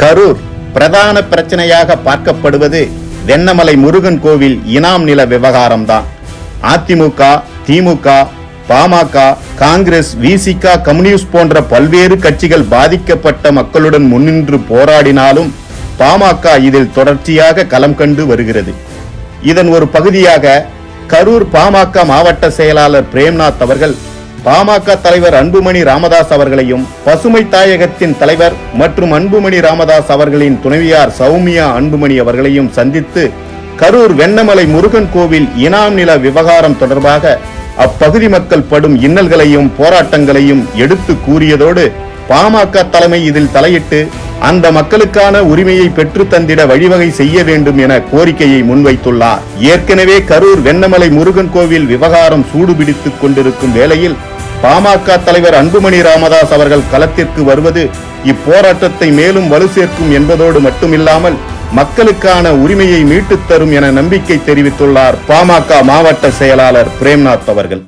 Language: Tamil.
கரூர் பிரதான பிரச்சனையாக பார்க்கப்படுவது வெண்ணமலை முருகன் கோவில் இனாம் நில விவகாரம்தான். அதிமுக திமுக பாமக காங்கிரஸ் விசிக கம்யூனிஸ்ட் போன்ற பல்வேறு கட்சிகள் பாதிக்கப்பட்ட மக்களுடன் முன்னின்று போராடினாலும் பாமக இதில் தொடர்ச்சியாக களம் கண்டு வருகிறது. இதன் ஒரு பகுதியாக கரூர் பாமக மாவட்ட செயலாளர் பிரேம்நாத் அவர்கள் பாமக தலைவர் அன்புமணி ராமதாஸ் அவர்களையும் பசுமை தாயகத்தின் தலைவர் மற்றும் அன்புமணி ராமதாஸ் அவர்களின் துணைவியார் சௌமியா அன்புமணி அவர்களையும் சந்தித்து கரூர் வெண்ணமலை முருகன் கோவில் இனாம் நில விவகாரம் தொடர்பாக அப்பகுதி மக்கள் படும் இன்னல்களையும் போராட்டங்களையும் எடுத்து கூறியதோடு பாமக தலைமை இதில் தலையிட்டு அந்த மக்களுக்கான உரிமையை பெற்று தந்திட வழிவகை செய்ய வேண்டும் என கோரிக்கையை முன்வைத்துள்ளார். ஏற்கனவே கரூர் வெண்ணமலை முருகன் கோவில் விவகாரம் சூடுபிடித்துக் கொண்டிருக்கும் வேளையில் பாமக தலைவர் அன்புமணி ராமதாஸ் அவர்கள் களத்திற்கு வருவது இப்போராட்டத்தை மேலும் வலு சேர்க்கும் என்பதோடு மட்டுமில்லாமல் மக்களுக்கான உரிமையை மீட்டுத் தரும் என நம்பிக்கை தெரிவித்துள்ளார் பாமக மாவட்ட செயலாளர் பிரேம்நாத் அவர்கள்.